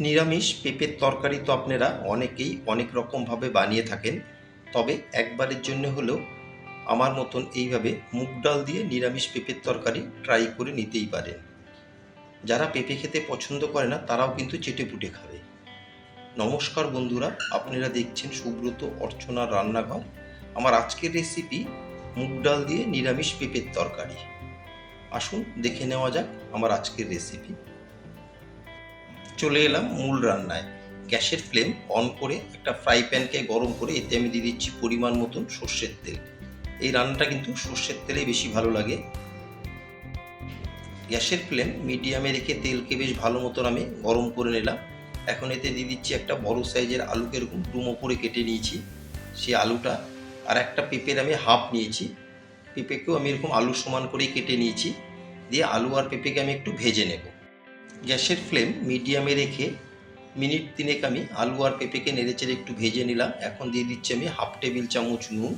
নিরামিষ পেঁপের তরকারি তো আপনারা অনেকেই অনেক রকমভাবে বানিয়ে থাকেন। তবে একবারের জন্য হলেও আমার মতন এইভাবে মুগ ডাল দিয়ে নিরামিষ পেঁপের তরকারি ট্রাই করে নিতেই পারেন। যারা পেঁপে খেতে পছন্দ করে না, তারাও কিন্তু চেটে পুটে খাবে। নমস্কার বন্ধুরা, আপনারা দেখছেন সুব্রত অর্চনার রান্নাঘর। আমার আজকের রেসিপি মুগ ডাল দিয়ে নিরামিষ পেঁপের তরকারি। আসুন দেখে নেওয়া যাক আমার আজকের রেসিপি চলে এলাম মূল রান্নায়। গ্যাসের ফ্লেম অন করে একটা ফ্রাই প্যানকে গরম করে এতে আমি দিয়ে দিচ্ছি পরিমাণ মতন সর্ষের তেল। এই রান্নাটা কিন্তু সর্ষের তেলেই বেশি ভালো লাগে। গ্যাসের ফ্লেম মিডিয়ামে রেখে তেলকে বেশ ভালো মতন আমি গরম করে নিলাম। এখন এতে দিয়ে দিচ্ছি একটা বড় সাইজের আলুকে এরকম ডুমো করে কেটে নিয়েছি। সেই আলুটা আর একটা পেঁপের আমি হাফ নিয়েছি। পেঁপেকেও আমি এরকম আলু সমান করেই কেটে নিয়েছি। দিয়ে আলু আর পেঁপেকে আমি একটু ভেজে নেব। গ্যাসের ফ্লেম মিডিয়ামে রেখে মিনিট তিনেক আমি আলু আর পেঁপেকে নেড়েচেড়ে একটু ভেজে নিলাম। এখন দিয়ে দিচ্ছি আমি হাফ টেবিল চামচ নুন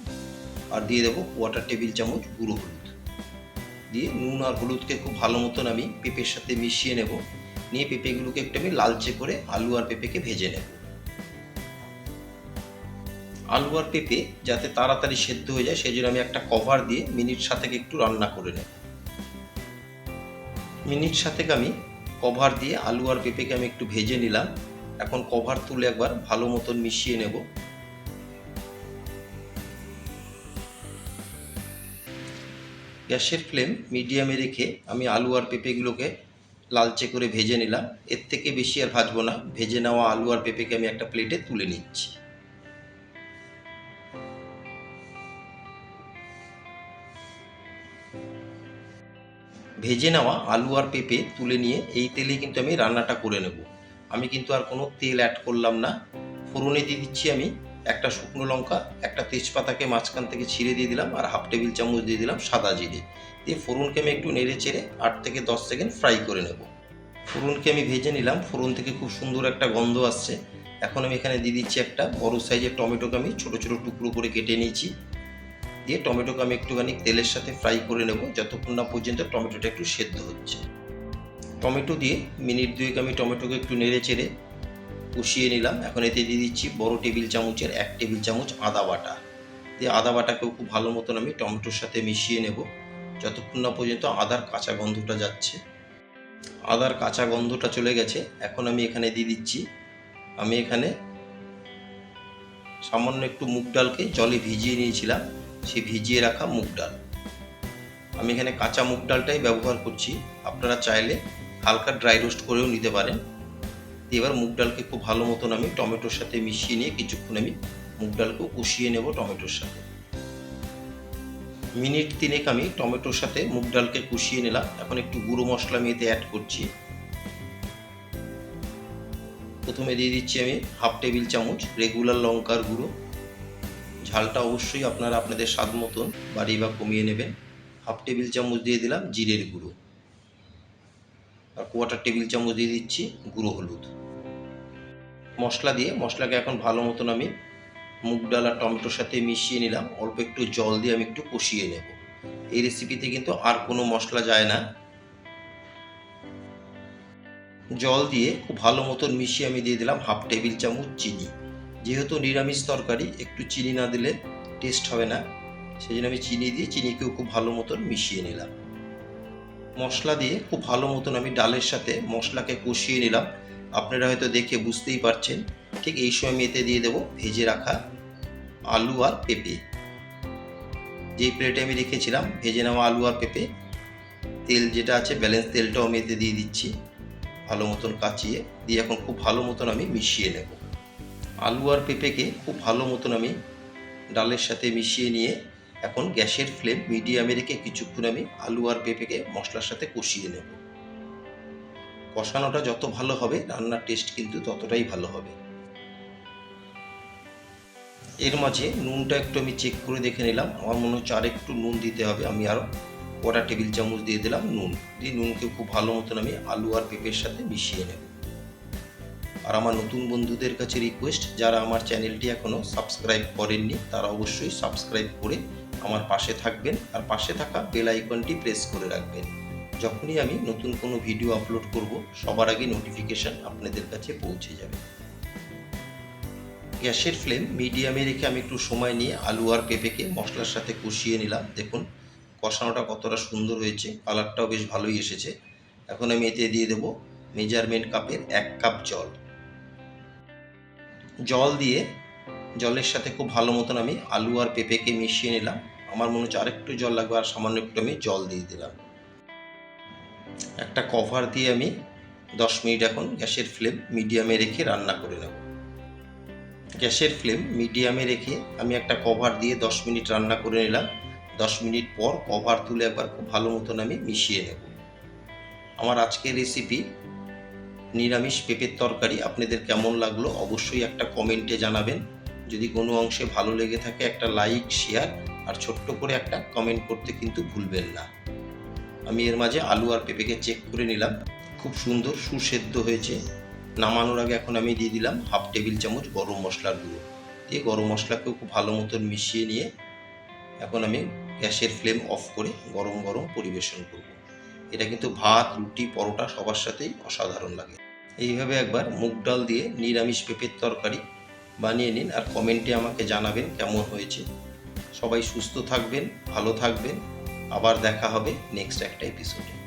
আর দিয়ে দেবো কোয়ার্টার টেবিল চামচ গুঁড়ো হলুদ। দিয়ে নুন আর হলুদকে খুব ভালো মতন আমি পেঁপের সাথে মিশিয়ে নেব। নিয়ে পেঁপেগুলোকে একটু আমি লালচে করে আলু আর পেঁপেকে ভেজে নেব। আলু আর পেঁপে যাতে তাড়াতাড়ি সেদ্ধ হয়ে যায় সেই জন্য আমি একটা কভার দিয়ে মিনিট সাতেক একটু রান্না করে নেব। মিনিট সাতেক আমি কভার দিয়ে আলু আর পেঁপেকে আমি একটু ভেজে নিলাম। এখন কভার তুলে একবার ভালো মতন মিশিয়ে নেব। গ্যাসের ফ্লেম মিডিয়ামে রেখে আমি আলু আর পেঁপেগুলোকে লালচে করে ভেজে নিলাম। এর থেকে বেশি আর ভাজবো না। ভেজে নেওয়া আলু আর পেঁপেকে আমি একটা প্লেটে তুলে নিচ্ছি। ভেজে নেওয়া আলু আর পেঁপে তুলে নিয়ে এই তেলে কিন্তু আমি রান্নাটা করে নেব। আমি কিন্তু আর কোনো তেল অ্যাড করলাম না। ফোড়নে দিয়ে দিচ্ছি আমি একটা শুকনো লঙ্কা, একটা তেজপাতাকে মাঝখান থেকে ছিঁড়ে দিয়ে দিলাম আর হাফ টেবিল চামচ দিয়ে দিলাম সাদা জিরে। দিয়ে ফোড়নকে আমি একটু নেড়ে চেড়ে আট থেকে দশ সেকেন্ড ফ্রাই করে নেব। ফোড়নকে আমি ভেজে নিলাম। ফোড়ন থেকে খুব সুন্দর একটা গন্ধ আসছে। এখন আমি এখানে দিয়ে দিচ্ছি একটা বড় সাইজের টমেটোকে আমি ছোটো ছোটো টুকরো করে কেটে নিয়েছি। দিয়ে টমেটোকে আমি একটুখানি তেলের সাথে ফ্রাই করে নেব। যতক্ষণ না পর্যন্ত টমেটোটা একটু সেদ্ধ হচ্ছে। টমেটো দিয়ে মিনিট দুয়েক আমি টমেটোকে একটু নেড়ে চেড়ে কষিয়ে নিলাম। এখন এতে দিয়ে দিচ্ছি বড় টেবিল চামচের এক টেবিল চামচ আদা বাটা। দিয়ে আদা বাটাকেও খুব ভালো মতন আমি টমেটোর সাথে মিশিয়ে নেব। যতক্ষণ না পর্যন্ত আদার কাঁচা গন্ধটা যাচ্ছে। আদার কাঁচা গন্ধটা চলে গেছে। এখন আমি এখানে দিয়ে দিচ্ছি, আমি এখানে সামান্য একটু মুগ ডালকে জলে ভিজিয়ে নিয়েছিলাম সেই ভিজিয়ে রাখা মুগ ডাল। আমি এখানে কাঁচা মুগ ডালটাই ব্যবহার করছি, আপনারা চাইলে হালকা ড্রাই রোস্ট করেও নিতে পারেন। এবার মুগ ডালকে খুব ভালো মতন আমি টমেটোর সাথে মিশিয়ে নিয়ে কিছুক্ষণ আমি মুগ ডালকে কষিয়ে নেব টমেটোর সাথে। মিনিট তিনেক আমি টমেটোর সাথে মুগ ডালকে কষিয়ে নিলাম। এখন একটু গুঁড়ো মশলা আমি এতে অ্যাড করছি। প্রথমে দিয়ে দিচ্ছি আমি হাফ টেবিল চামচ রেগুলার লঙ্কার গুঁড়ো। ঝালটা অবশ্যই আপনারা আপনাদের স্বাদ মতন বাড়ি বা কমিয়ে নেবেন। হাফ টেবিল চামচ দিয়ে দিলাম জিরের গুঁড়ো। আর কোয়ার্টার টেবিল চামচ দিয়ে দিচ্ছি গুঁড়ো হলুদ। মশলা দিয়ে, মশলাকে এখন ভালো মতন আমি মুগ ডাল আর টমেটোর সাথে মিশিয়ে নিলাম। অল্প একটু জল দিয়ে আমি একটু কষিয়ে নেব। এই রেসিপিতে কিন্তু আর কোনো মশলা যায় না। জল দিয়ে খুব ভালো মতন মিশিয়ে আমি দিয়ে দিলাম হাফ টেবিল চামচ চিনি। যেহেতু নিরামিষ তরকারি, একটু চিনি না দিলে টেস্ট হবে না। সেই জন্য আমি চিনি দিয়ে চিনিকেও খুব ভালো মতন মিশিয়ে নিলাম। মশলা দিয়ে খুব ভালো মতন আমি ডালের সাথে মশলাকে কষিয়ে নিলাম। আপনারা হয়তো দেখে বুঝতেই পারছেন, ঠিক এই সময় আমি এতে দিয়ে দেবো ভেজে রাখা আলু আর পেঁপে। যেই প্লেটে আমি রেখেছিলাম, ভেজে নেওয়া আলু আর পেঁপে, তেল যেটা আছে ব্যালেন্স তেলটাও আমি এতে দিয়ে দিচ্ছি। ভালো মতন কাচিয়ে দিয়ে এখন খুব ভালো মতন আমি মিশিয়ে নেব। আলু আর পেঁপেকে খুব ভালো মতন আমি ডালের সাথে মিশিয়ে নিয়ে এখন গ্যাসের ফ্লেম মিডিয়ামে রেখে কিছুক্ষণ আমি আলু আর পেঁপেকে মশলার সাথে কষিয়ে নেব। কষানোটা যত ভালো হবে, রান্নার টেস্ট কিন্তু ততটাই ভালো হবে। এর মাঝে নুনটা একটু আমি চেক করে দেখে নিলাম। আমার মনে হচ্ছে আর একটু নুন দিতে হবে। আমি আরও কটা টেবিল চামচ দিয়ে দিলাম, নুন। দিয়ে নুনকে খুব ভালো মতন আমি আলু আর পেঁপের সাথে মিশিয়ে নেব। আর আমার নতুন বন্ধুদের কাছে রিকোয়েস্ট যারা আমার চ্যানেলটি এখনও সাবস্ক্রাইব করেননি, তারা অবশ্যই সাবস্ক্রাইব করে আমার পাশে থাকবেন আর পাশে থাকা বেল আইকনটি প্রেস করে রাখবেন। যখনই আমি নতুন কোনো ভিডিও আপলোড করব, সবার আগে নোটিফিকেশান আপনাদের কাছে পৌঁছে যাবে। গ্যাসের ফ্লেম মিডিয়ামে রেখে আমি একটু সময় নিয়ে আলু আর পেঁপেকে মশলার সাথে কষিয়ে নিলাম। দেখুন কষানোটা কতটা সুন্দর হয়েছে, কালারটাও বেশ ভালোই এসেছে। এখন আমি এতে দিয়ে দেবো মেজারমেন্ট কাপের এক কাপ জল। জল দিয়ে জলের সাথে খুব ভালো মতন আমি আলু আর পেঁপেকে মিশিয়ে নিলাম। আমার মনে হচ্ছে আরেকটু জল লাগবে, আর সামান্য একটু আমি জল দিয়ে দিলাম। একটা কভার দিয়ে আমি দশ মিনিট এখন গ্যাসের ফ্লেম মিডিয়ামে রেখে রান্না করে নেব। গ্যাসের ফ্লেম মিডিয়ামে রেখে আমি একটা কভার দিয়ে দশ মিনিট রান্না করে নিলাম। দশ মিনিট পর কভার তুলে একবার খুব ভালো মতন আমি মিশিয়ে নেব। আমার আজকের রেসিপি নিরামিষ পেঁপের তরকারি, আপনাদের কেমন লাগল অবশ্যই একটা কমেন্টে জানাবেন। যদি কোনো অংশে ভালো লেগে থাকে, একটা লাইক শেয়ার আর ছোট্ট করে একটা কমেন্ট করতে কিন্তু ভুলবেন না। আমি এর মাঝে আলু আর পেঁপেকে চেক করে নিলাম। খুব সুন্দর সুসেদ্ধ হয়েছে। নামানোর আগে এখন আমি দিয়ে দিলাম হাফ টেবিল চামচ গরম মশলার গুঁড়ো। দিয়ে গরম মশলাকেও খুব ভালো মতন মিশিয়ে নিয়ে এখন আমি গ্যাসের ফ্লেম অফ করে গরম গরম পরিবেশন করব। এটা কিন্তু ভাত, রুটি, পরোটা সবার সাথেই অসাধারণ লাগে। এইভাবে একবার মুগ ডাল দিয়ে নিরামিষ পেঁপের তরকারি বানিয়ে নিন আর কমেন্টে আমাকে জানাবেন কেমন হয়েছে। সবাই সুস্থ থাকবেন, ভালো থাকবেন। আবার দেখা হবে নেক্সট একটা এপিসোডে